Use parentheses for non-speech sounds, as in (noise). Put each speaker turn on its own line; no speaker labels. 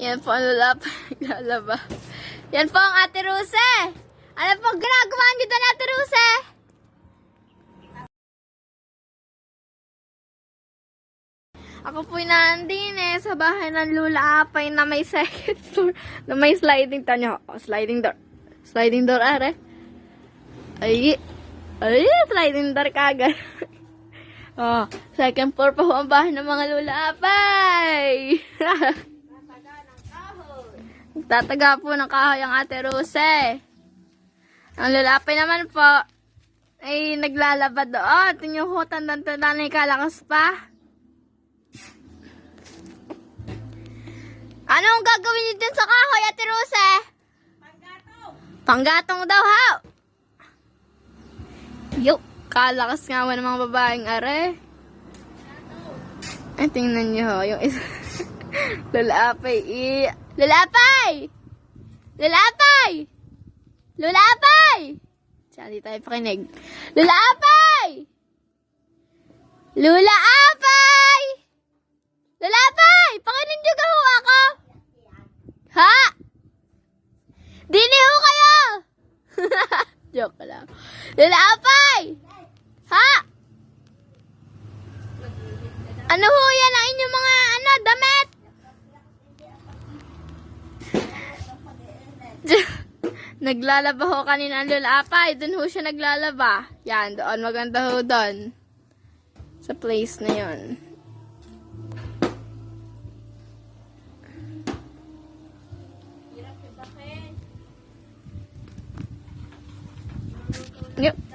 Yan po ang lalap. (laughs) Lalaba. Yan po ang Ate Ruse. Ano po ginagawa niyo doon, Ate Ruse? Ako po'y nandin eh, sa bahay ng Lula Apay na may (laughs) second floor, na may sliding, tanyo, oh, sliding door. Sliding door, are. Ay, ay, sliding door kagad. (laughs) oh, second floor pa ho ang bahay ng mga Lula Apay. Tataga po ng kahoy ang ate Rose. Ang lalapay naman po, ay naglalaba doon. Tingnan ko, tandang-tanda na kalakas pa. Anong gagawin niyo dun sa kahoy, ate Rose? Panggatong. Panggatong daw, ha? Yo, kalakas nga mo ng mga babaeng are. Ay, tingnan niyo ho, yung isa. Lalapay, i... Lalapay! Lalapay! Lalapay! Siya, di tayo pakinig. Lalapay! Lulaapay! Lalapay! Pakinig ho ako! Ha? Dini ho kayo! (laughs) Joke lang. Lalapay! Ha? Ano ho yan ang inyong mga ano, damit? (laughs) naglalaba ho kanina ang lulapay. Doon ho siya naglalaba. Yan, doon. Maganda ho doon. Sa place na yon. Yep.